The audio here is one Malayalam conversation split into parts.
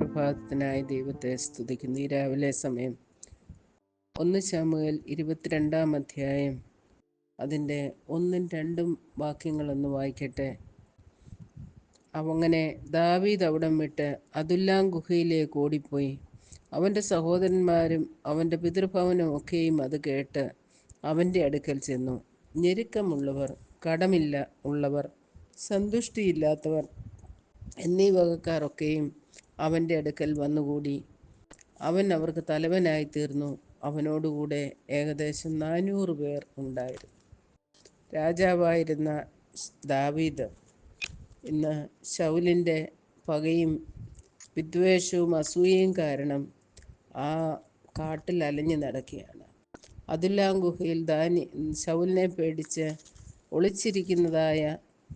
പ്രഭാതത്തിനായി ദൈവത്തെ സ്തുതിക്കുന്നു. ഈ രാവിലെ സമയം ഒന്ന് ശാമുകൽ ഇരുപത്തിരണ്ടാം അധ്യായം. അതിന്റെ ഒന്നും രണ്ടും വാക്യങ്ങളൊന്ന് വായിക്കട്ടെ. അവങ്ങനെ ദാവീദ് അവിടം വിട്ട് അതുല്ലാം ഗുഹയിലേക്ക് ഓടിപ്പോയി. അവന്റെ സഹോദരന്മാരും അവന്റെ പിതൃഭവനും ഒക്കെയും അത് കേട്ട് അവന്റെ അടുക്കൽ ചെന്നു. ഞെരുക്കമുള്ളവർ കടമില്ല ഉള്ളവർ സന്തുഷ്ടിയില്ലാത്തവർ എന്നീ വകക്കാരൊക്കെയും അവന്റെ അടുക്കൽ വന്നുകൂടി. അവൻ അവർക്ക് തലവനായി തീർന്നു അവനോടുകൂടെ ഏകദേശം നാനൂറ് പേർ ഉണ്ടായിരുന്നു. രാജാവായിരുന്ന ദാവീദ് ഇന്ന് ശൗലിന്റെ പകയും വിദ്വേഷവും അസൂയയും കാരണം ആ കാട്ടിൽ അലഞ്ഞു നടക്കുകയാണ്. അതുല്ലാം ഗുഹയിൽ ദാനി ശൗലിനെ പേടിച്ച് ഒളിച്ചിരിക്കുന്നതായ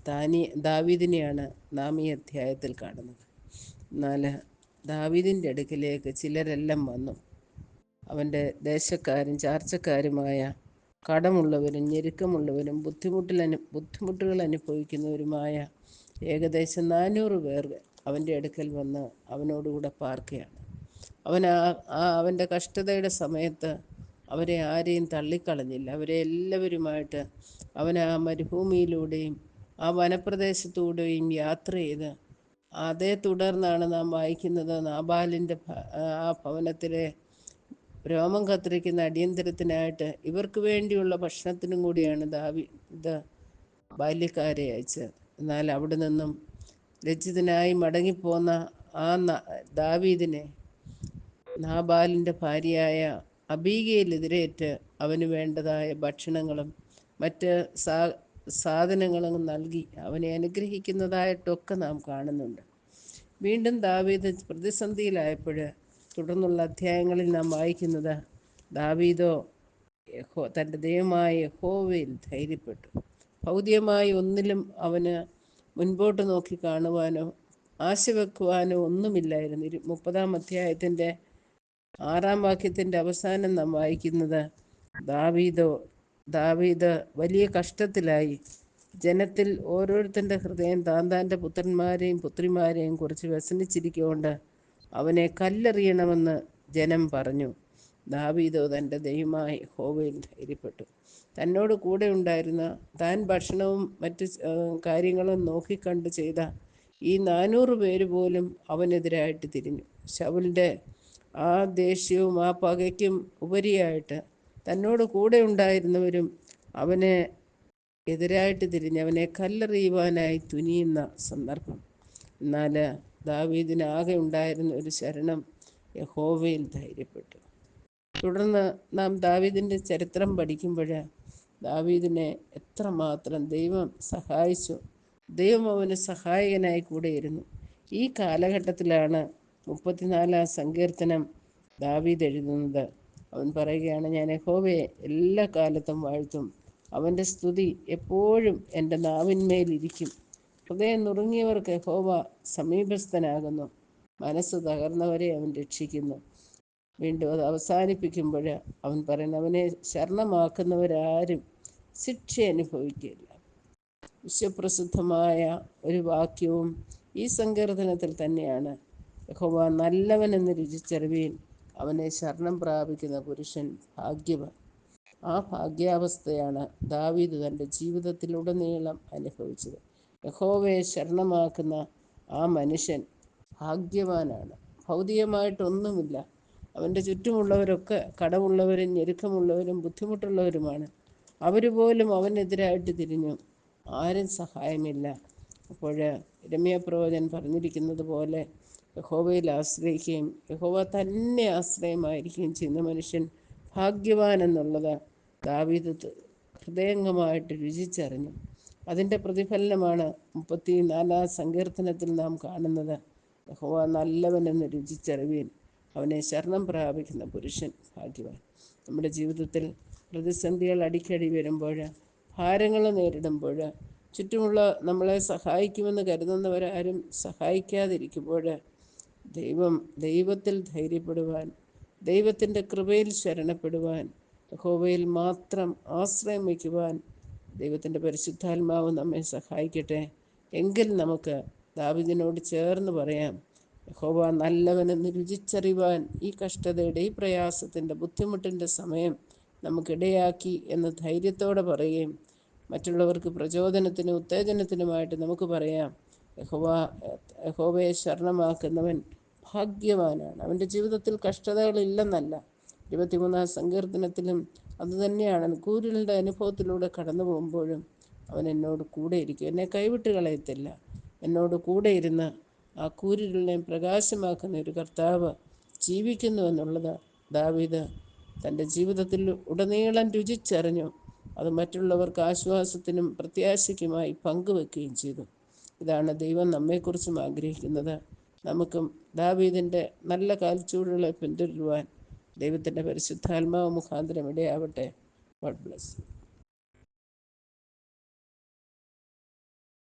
ദാനി ദാവീദിനെയാണ് നാം ഈ അധ്യായത്തിൽ കാണുന്നത്. എന്നാൽ ദാവീദിന്റെ അടുക്കിലേക്ക് ചിലരെല്ലാം വന്നു. അവന്റെ ദേശക്കാരും ചാർച്ചക്കാരുമായ കടമുള്ളവരും ഞെരുക്കമുള്ളവരും ബുദ്ധിമുട്ടിൽ അനു ബുദ്ധിമുട്ടുകൾ അനുഭവിക്കുന്നവരുമായ ഏകദേശം നാനൂറ് പേർ അവന്റെ അടുക്കൽ വന്ന് അവനോടുകൂടെ പാർക്കുകയാണ് അവൻ ആ അവന്റെ കഷ്ടതയുടെ സമയത്ത് അവരെ ആരെയും തള്ളിക്കളഞ്ഞില്ല. അവരെ എല്ലാവരുമായിട്ട് അവൻ ആ മരുഭൂമിയിലൂടെയും ആ വനപ്രദേശത്തൂടെയും യാത്ര ചെയ്ത് അതേ തുടർന്നാണ് നാം വായിക്കുന്നത് നാബാലിന്റെ ആ ഭവനത്തിലെ രോമം കത്തിരിക്കുന്ന അടിയന്തരത്തിനായിട്ട് ഇവർക്ക് വേണ്ടിയുള്ള ഭക്ഷണത്തിനും കൂടിയാണ് ദാവി ഇത് ബാല്യക്കാരെ അയച്ചത്. എന്നാൽ അവിടെ നിന്നും ലജ്ജിതനായി മടങ്ങിപ്പോന്ന ആ ദാവീദിനെ നാബാലിന്റെ ഭാര്യയായ അബീഗയിലെതിരേറ്റ് അവന് വേണ്ടതായ ഭക്ഷണങ്ങളും മറ്റ് സാ സാധനങ്ങളും നൽകി അവനെ അനുഗ്രഹിക്കുന്നതായിട്ടൊക്കെ നാം കാണുന്നുണ്ട്. വീണ്ടും ദാവീദ് പ്രതിസന്ധിയിലായപ്പോൾ തുടർന്നുള്ള അധ്യായങ്ങളിൽ നാം വായിക്കുന്നത് ദാവീദോ തന്റെ ദൈവമായ യഹോവയിൽ ധൈര്യപ്പെട്ടു. ഭൗതികമായി ഒന്നിലും അവന് മുൻപോട്ട് നോക്കി കാണുവാനോ ആശ വെക്കുവാനോ ഒന്നുമില്ലായിരുന്നു. ഇരു മുപ്പതാം അധ്യായത്തിന്റെ ആറാം വാക്യത്തിന്റെ അവസാനം നാം വായിക്കുന്നത് ദാവീദോ ദാവീദ് വലിയ കഷ്ടത്തിലായി. ജനത്തിൽ ഓരോരുത്തന്റെ ഹൃദയം താന്താന്റെ പുത്രന്മാരെയും പുത്രിമാരെയും കുറിച്ച് വ്യസനിച്ചിരിക്കൊണ്ട് അവനെ കല്ലെറിയണമെന്ന് ജനം പറഞ്ഞു. ദാവീദോ തന്റെ ദൈവമായി ഹോവയിൽ ധൈര്യപ്പെട്ടു തന്നോട് കൂടെ ഉണ്ടായിരുന്ന താൻ ഭക്ഷണവും മറ്റ് കാര്യങ്ങളും നോക്കിക്കണ്ട് ചെയ്ത ഈ നാനൂറ് പേര് പോലും അവനെതിരായിട്ട് തിരിഞ്ഞു. ശവലിന്റെ ആ ദേഷ്യവും ആ പകയ്ക്കും ഉപരിയായിട്ട് തന്നോട് കൂടെ ഉണ്ടായിരുന്നവരും അവനെ എതിരായിട്ട് തിരിഞ്ഞ് അവനെ കല്ലെറിയുവാനായി തുനിയുന്ന സന്ദർഭം. എന്നാൽ ദാവീദിനാകെ ഉണ്ടായിരുന്ന ഒരു ശരണം യഹോവയിൽ ധൈര്യപ്പെട്ടു. തുടർന്ന് നാം ദാവീദിന്റെ ചരിത്രം പഠിക്കുമ്പോൾ ദാവീദിനെ എത്രമാത്രം ദൈവം സഹായിച്ചു ദൈവം അവന് സഹായകനായി കൂടെയിരുന്നു. ഈ കാലഘട്ടത്തിലാണ് മുപ്പത്തിനാലാം സങ്കീർത്തനം ദാവീദ് എഴുതുന്നത്. അവൻ പറയുകയാണ് ഞാൻ യഹോവയെ എല്ലാ കാലത്തും വാഴ്ത്തും. അവന്റെ സ്തുതി എപ്പോഴും എന്റെ നാവിന്മേലിരിക്കും ഹൃദയം നുറുങ്ങിയവർക്ക് യഹോവ സമീപസ്ഥനാകുന്നു. മനസ്സ് തകർന്നവരെ അവൻ രക്ഷിക്കുന്നു. വീണ്ടും അത് അവസാനിപ്പിക്കുമ്പോൾ അവൻ പറയുന്നു അവനെ ശരണമാക്കുന്നവരാരും ശിക്ഷ അനുഭവിക്കില്ല. വിശ്വപ്രസിദ്ധമായ ഒരു വാക്യവും ഈ സങ്കീർത്തനത്തിൽ തന്നെയാണ്. യഹോവ നല്ലവനെന്ന് രുചിച്ചറിവീൻ അവനെ ശരണം പ്രാപിക്കുന്ന പുരുഷൻ ഭാഗ്യവാൻ ആ ഭാഗ്യാവസ്ഥയാണ് ദാവീദ് തന്റെ ജീവിതത്തിലുടനീളം അനുഭവിച്ചത്. യഹോവയെ ശരണമാക്കുന്ന ആ മനുഷ്യൻ ഭാഗ്യവാനാണ്. ഭൗതികമായിട്ടൊന്നുമില്ല. അവന്റെ ചുറ്റുമുള്ളവരൊക്കെ കടമുള്ളവരും ഞെരുക്കമുള്ളവരും ബുദ്ധിമുട്ടുള്ളവരുമാണ്. അവർ പോലും അവനെതിരായിട്ട് തിരിഞ്ഞു. ആരും സഹായമില്ല. അപ്പോൾ രമ്യ പ്രവചൻ പറഞ്ഞിരിക്കുന്നത് പോലെ യഹോവയിൽ ആശ്രയിക്കുകയും യഹോവ തന്നെ ആശ്രയമായിരിക്കുകയും ചെയ്യുന്ന മനുഷ്യൻ ഭാഗ്യവാൻ എന്നുള്ളത് ദാവീദ് ഹൃദയംഗമായിട്ട് രുചിച്ചറിഞ്ഞു. അതിന്റെ പ്രതിഫലനമാണ് മുപ്പത്തി നാലാം സങ്കീർത്തനത്തിൽ നാം കാണുന്നത്. യഹോവ നല്ലവനെന്ന് രുചിച്ചറിവീൻ അവനെ ശരണം പ്രാപിക്കുന്ന പുരുഷൻ ഭാഗ്യവാൻ. നമ്മുടെ ജീവിതത്തിൽ പ്രതിസന്ധികൾ അടിക്കടി വരുമ്പോൾ ഭാരങ്ങൾ നേരിടുമ്പോൾ ചുറ്റുമുള്ള നമ്മളെ സഹായിക്കുമെന്ന് കരുതുന്നവരാരും സഹായിക്കാതിരിക്കുമ്പോൾ ദൈവം ദൈവത്തിൽ ധൈര്യപ്പെടുവാൻ ദൈവത്തിന്റെ കൃപയിൽ ശരണപ്പെടുവാൻ യഹോവയിൽ മാത്രം ആശ്രയം വയ്ക്കുവാൻ ദൈവത്തിന്റെ പരിശുദ്ധാത്മാവ് നമ്മെ സഹായിക്കട്ടെ. എങ്കിൽ നമുക്ക് ദാവിദിനോട് ചേർന്ന് പറയാം യഹോവ നല്ലവനെന്ന് രുചിച്ചറിവാൻ ഈ കഷ്ടതയുടെ ഈ പ്രയാസത്തിന്റെ ബുദ്ധിമുട്ടിന്റെ സമയം നമുക്കിടയാക്കി എന്ന് ധൈര്യത്തോടെ പറയുകയും മറ്റുള്ളവർക്ക് പ്രചോദനത്തിനും ഉത്തേജനത്തിനുമായിട്ട് നമുക്ക് പറയാം യഹോവ യഹോവയെ ശരണമാക്കുന്നവൻ ഭാഗ്യവാനാണ്. അവന്റെ ജീവിതത്തിൽ കഷ്ടതകളില്ലെന്നല്ല. ഇരുപത്തിമൂന്നാം സങ്കീർത്തനത്തിലും അതുതന്നെയാണ്. കൂരിലിന്റെ അനുഭവത്തിലൂടെ കടന്നു പോകുമ്പോഴും അവൻ എന്നോട് കൂടെ ഇരിക്കും. എന്നെ കൈവിട്ട് കളയത്തില്ല. എന്നോട് കൂടെ ഇരുന്ന് ആ കൂരിലിനെ പ്രകാശമാക്കുന്ന ഒരു കർത്താവ് ജീവിക്കുന്നു എന്നുള്ളത് ദാവീദ് തന്റെ ജീവിതത്തിൽ ഉടനീളം രുചിച്ചറിഞ്ഞു. അത് മറ്റുള്ളവർക്ക് ആശ്വാസത്തിനും പ്രത്യാശയ്ക്കുമായി പങ്കുവെക്കുകയും ചെയ്തു. ഇതാണ് ദൈവം നമ്മെക്കുറിച്ചും ആഗ്രഹിക്കുന്നത്. നമുക്കും ദാവീദിന്റെ നല്ല കാൽച്ചൂടുകളെ പിന്തുടരുവാൻ ദൈവത്തിന്റെ പരിശുദ്ധാത്മാവ് മുഖാന്തരം ഇടയാവട്ടെ. God bless